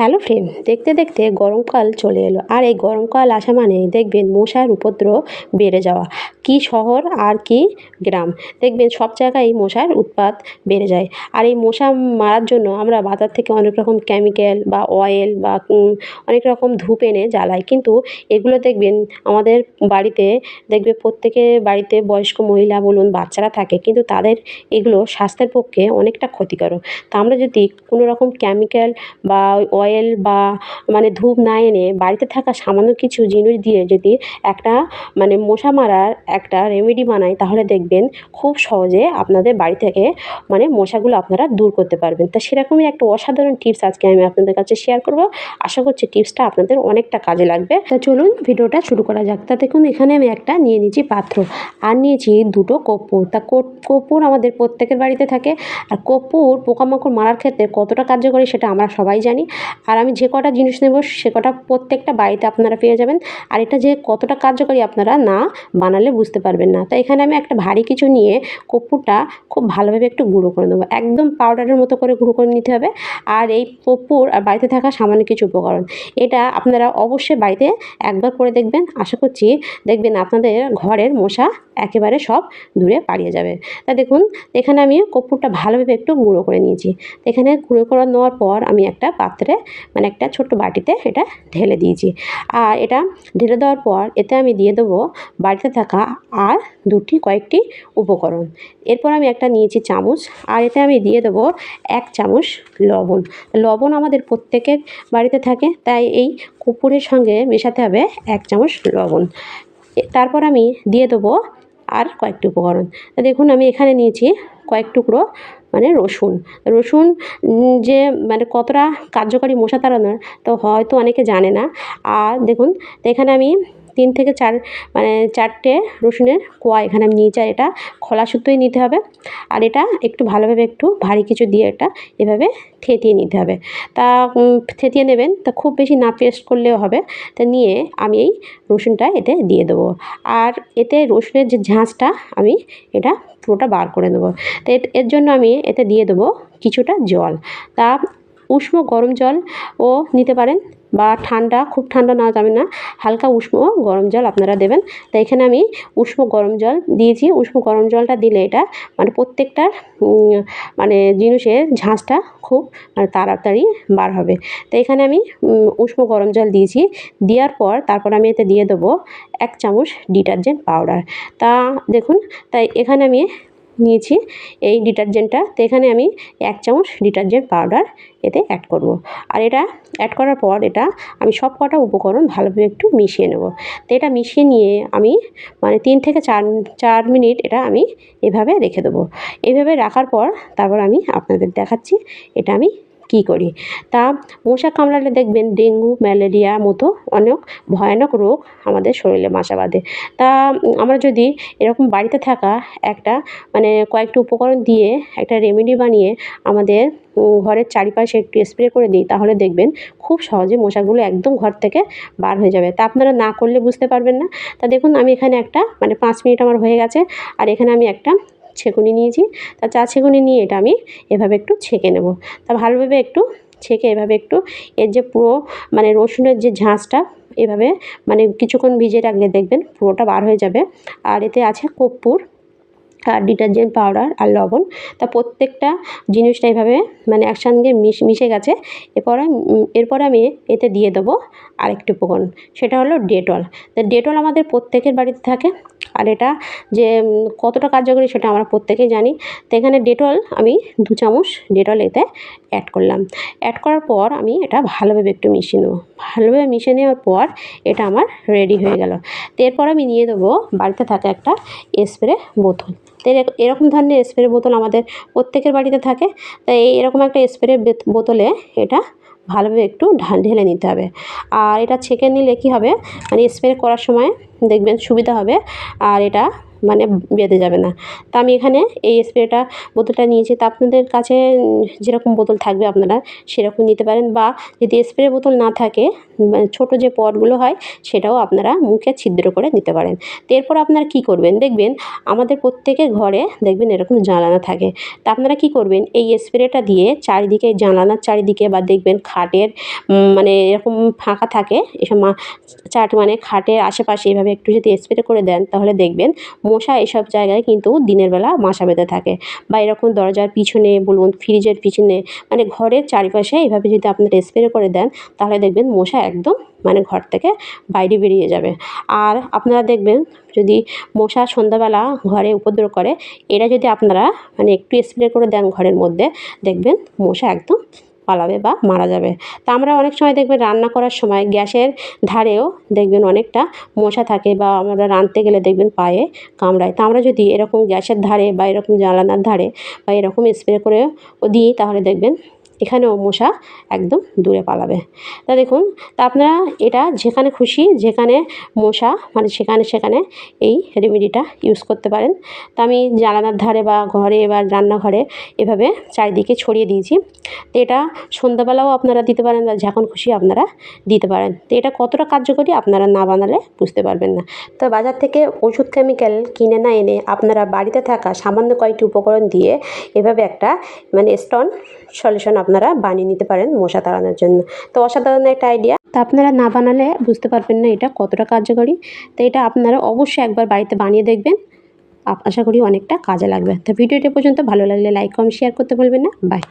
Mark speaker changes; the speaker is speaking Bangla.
Speaker 1: হ্যালো ফ্রেন্ড, দেখতে দেখতে গরমকাল চলে এলো। আর এই গরমকাল আসা মানে দেখবেন মশার উপদ্রব বেড়ে যাওয়া। কি শহর আর কি গ্রাম। দেখবেন সব জায়গায় মশার উৎপাত বেড়ে যায়। আর এই মশা মারার জন্য আমরা বাজার থেকে অনেক রকম কেমিক্যাল বা অয়েল বা অনেক রকম ধূপ এনে জ্বালাই। কিন্তু এগুলো দেখবেন আমাদের বাড়িতে, দেখবে প্রত্যেকের বাড়িতে বয়স্ক মহিলা বলুন, বাচ্চারা থাকে। কিন্তু তাদের এগুলো স্বাস্থ্যের পক্ষে অনেকটা ক্ষতিকারক। তা আমরা যদি কোনো রকম কেমিক্যাল বা অয়েল বা মানে ধূপ না এনে বাড়িতে থাকা সামান্য কিছু জিনিস দিয়ে যদি একটা মানে মশা মারার একটা রেমেডি বানাই, তাহলে দেখবেন খুব সহজে আপনাদের বাড়ি থেকে মানে মশাগুলো আপনারা দূর করতে পারবেন। তা সেরকমই একটা অসাধারণ টিপস আজকে আমি আপনাদের কাছে শেয়ার করব। আশা করছি টিপসটা আপনাদের অনেকটা কাজে লাগবে। তা চলুন ভিডিওটা শুরু করা যাক। তা দেখুন, এখানে আমি একটা নিয়ে নিয়েছি পাত্র আর নিয়েছি দুটো কর্পূর। তা কর্পূর আমাদের প্রত্যেকের বাড়িতে থাকে। আর কর্পূর পোকামাকড় মারার ক্ষেত্রে কতটা কার্যকরী সেটা আমরা সবাই জানি। আর আমি যে কটা জিনিস নেব সে কটা প্রত্যেকটা বাড়িতে আপনারা পেয়ে যাবেন। আর এটা যে কতটা কার্যকরী আপনারা না বানালে বুঝতে পারবেন না। তো এখানে আমি একটা ভারী কিছু নিয়ে কর্পূরটা খুব ভালোভাবে একটু গুঁড়ো করে নেব। একদম পাউডারের মতো করে গুঁড়ো করে নিতে হবে। আর এই কর্পূর আর বাড়িতে থাকা সামান্য কিছু উপকরণ, এটা আপনারা অবশ্যই বাড়িতে একবার করে দেখবেন। আশা করছি দেখবেন আপনাদের ঘরের মশা একেবারে সব দূরে পালিয়ে যাবে। তা দেখুন, এখানে আমি কর্পূরটা ভালোভাবে একটু গুঁড়ো করে নিয়েছি। এখানে গুঁড়ো করে নেওয়ার পর আমি একটা পাত্রে মানে একটা ছোট্ট বাটিতে এটা ঢেলে দিয়েছি। আর এটা ঢেলে দেওয়ার পর এতে আমি দিয়ে দেবো বাড়িতে থাকা আর দুটি কয়েকটি উপকরণ। এরপর আমি একটা নিয়েছি চামচ আর এতে আমি দিয়ে দেবো এক চামচ লবণ। লবণ আমাদের প্রত্যেকের বাড়িতে থাকে, তাই এই কর্পূরের সঙ্গে মেশাতে হবে এক চামচ লবণ। তারপর আমি দিয়ে দেবো আর কয়েকটি উপকরণ। দেখুন আমি এখানে নিয়েছি কয়েক টুকরো মানে রসুন। রসুন যে মানে কতটা কার্যকরী মশা তাড়ানোর, তো হয়তো অনেকে জানে না। আর দেখুন, এখানে আমি তিন থেকে চার মানে চারটে রসুনের কোয়া এখানে আমি নিয়েছি, আর এটা খোলা সুতোই নিতে হবে। আর এটা একটু ভালোভাবে একটু ভারী কিছু দিয়ে এটা এভাবে থেতিয়ে নিতে হবে। তা থেতিয়ে নেবেন, তা খুব বেশি না পেস্ট করলেও হবে। তা নিয়ে আমি এই রসুনটা এতে দিয়ে দেবো। আর এতে রসুনের যে ঝাঁঝটা আমি এটা পুরোটা বার করে দেবো তো এর জন্য আমি এতে দিয়ে দেবো কিছুটা জল। তা উষ্ণ গরম জল ও নিতে পারেন। বা ঠান্ডা, খুব ঠান্ডা না যাবে না, হালকা উষ্ণ গরম জল আপনারা দেবেন। তো এখানে আমি উষ্ণ গরম জল দিয়েছি। উষ্ণ গরম জলটা দিলে এটা মানে প্রত্যেকটার মানে জিনিসের ঝাঁঝটা খুব মানে তাড়াতাড়ি বার হবে। তো এখানে আমি উষ্ণ গরম জল দিয়েছি। দেওয়ার পর তারপর আমি এতে দিয়ে দেবো এক চামচ ডিটারজেন্ট পাউডার। তা দেখুন, তাই এখানে আমি নিয়েছি এই ডিটারজেন্টটা। তো এখানে আমি এক চামচ ডিটারজেন্ট পাউডার এতে অ্যাড করব। আর এটা অ্যাড করার পর এটা আমি সব কটা উপকরণ ভালোভাবে একটু মিশিয়ে নেব। তো এটা মিশিয়ে নিয়ে আমি মানে তিন থেকে চার চার মিনিট এটা আমি এভাবে রেখে দেবো। এভাবে রাখার পর তারপর আমি আপনাদের দেখাচ্ছি। এটা আমি কী করি? তা মশা কামড়ালে দেখবেন ডেঙ্গু, ম্যালেরিয়া মতো অনেক ভয়ানক রোগ আমাদের শরীরে বাসা বাঁধে। তা আমরা যদি এরকম বাড়িতে থাকা একটা মানে কয়েকটি উপকরণ দিয়ে একটা রেমেডি বানিয়ে আমাদের ঘরের চারিপাশে একটু স্প্রে করে দিই, তাহলে দেখবেন খুব সহজে মশাগুলো একদম ঘর থেকে বার হয়ে যাবে। তা আপনারা না করলে বুঝতে পারবেন না। তা দেখুন, আমি এখানে একটা মানে পাঁচ মিনিট আমার হয়ে গেছে, আর এখানে আমি একটা ছেঁকুনি নিয়েছি। তা চা ছেঁকুনি নিয়ে এটা আমি এভাবে একটু ছেঁকে নেব। তা ভালোভাবে একটু ছেঁকে এভাবে একটু এর যে পুরো মানে রসুনের যে ঝাঁসটা এভাবে মানে কিছুক্ষণ ভিজে রাখলে দেখবেন পুরোটা বার হয়ে যাবে। আর এতে আছে কর্পূর। আর ডিটারজেন্ট পাউডার আর লবণ। তা প্রত্যেকটা জিনিসটা এভাবে মানে একসঙ্গে মিশে গেছে। এরপর এরপর আমি এতে দিয়ে দেবো আরেকটি উপকরণ। সেটা হলো ডেটল। তা ডেটল আমাদের প্রত্যেকের বাড়িতে থাকে। আর এটা যে কতটা কার্যকরী সেটা আমরা প্রত্যেকেই জানি। তো এখানে ডেটল আমি দু চামচ ডেটল এতে অ্যাড করলাম। অ্যাড করার পর আমি এটা ভালোভাবে একটু মিশিয়ে নেব। ভালোভাবে মিশিয়ে নেওয়ার পর এটা আমার রেডি হয়ে গেল। তো এরপর আমি নিয়ে দেবো বাড়িতে থাকা একটা স্প্রে বোতল। তো এরকম ধরনের স্প্রে বোতল আমাদের প্রত্যেকের বাড়িতে থাকে। তাই এরকম একটা স্প্রে বোতলে এটা ভালোভাবে একটু ঢেলে নিতে হবে। আর এটা ছেঁকে নিলে কী হবে? মানে স্প্রে করার সময় দেখবেন সুবিধা হবে, আর এটা মানে বেঁধে যাবে না। তা আমি এখানে এই স্প্রেটা বোতলটা নিয়েছি। তা আপনাদের কাছে যেরকম বোতল থাকবে আপনারা সেরকম নিতে পারেন, বা যদি স্প্রে বোতল না থাকে মানে ছোটো যে পটগুলো হয় সেটাও আপনারা মুখে ছিদ্র করে নিতে পারেন। তো এরপর আপনারা কী করবেন? দেখবেন আমাদের প্রত্যেকের ঘরে দেখবেন এরকম জানালা থাকে। তা আপনারা কী করবেন? এই স্প্রেটা দিয়ে চারিদিকে জানালার চারিদিকে বা দেখবেন খাটের মানে এরকম ফাঁকা থাকে, এসব মা, চাট মানে খাটের আশেপাশে এভাবে একটু যদি স্প্রে করে দেন, তাহলে দেখবেন মশা এসব জায়গায় কিন্তু দিনের বেলা বাসা বেঁধে থাকে। বা এরকম দরজার পিছনে বলুন, ফ্রিজের পিছনে মানে ঘরের চারিপাশে এভাবে যদি আপনারা স্প্রে করে দেন, তাহলে দেখবেন মশা একদম মানে ঘর থেকে বাইরে বেরিয়ে যাবে। আর আপনারা দেখবেন যদি মশা সন্ধ্যাবেলা ঘরে উপদ্রব করে, এরা যদি আপনারা মানে একটু স্প্রে করে দেন ঘরের মধ্যে, দেখবেন মশা একদম পালাবে বা মারা যাবে। তা আমরা অনেক সময় দেখবেন রান্না করার সময় গ্যাসের ধারেও দেখবেন অনেকটা মশা থাকে বা আমরা রাঁধতে গেলে দেখবেন পায়ে কামড়ায়। তা আমরা যদি এরকম গ্যাসের ধারে বা এরকম জ্বালানার ধারে বা এরকম স্প্রে করে দিই, তাহলে দেখবেন এখানেও মশা একদম দূরে পালাবে। তা দেখুন, তা আপনারা এটা যেখানে খুশি, যেখানে মশা মানে সেখানে সেখানে এই রেমেডিটা ইউজ করতে পারেন। তা আমি জানালার ধারে বা ঘরে বা রান্নাঘরে এভাবে চারিদিকে ছড়িয়ে দিয়েছি। তো এটা সন্ধ্যাবেলাও আপনারা দিতে পারেন বা যখন খুশি আপনারা দিতে পারেন। তো এটা কতটা কার্যকরী আপনারা না বানালে বুঝতে পারবেন না। তো বাজার থেকে ওষুধ কেমিক্যাল কিনে না এনে আপনারা বাড়িতে থাকা সামান্য কয়েকটি উপকরণ দিয়ে এভাবে একটা মানে স্টোন সলিউশন আপনারা বানিয়ে নিতে পারেন মশা তাড়ানোর জন্য। তো অসাধারণ একটা আইডিয়া তো আপনারা না বানালে বুঝতে পারবেন না এটা কতটা কার্যকরী। তো এটা আপনারা অবশ্যই একবার বাড়িতে বানিয়ে দেখবেন। আশা করি অনেকটা কাজে লাগবে। তো ভিডিওটি পর্যন্ত ভালো লাগলে লাইক কম শেয়ার করতে বলবেন না। বাই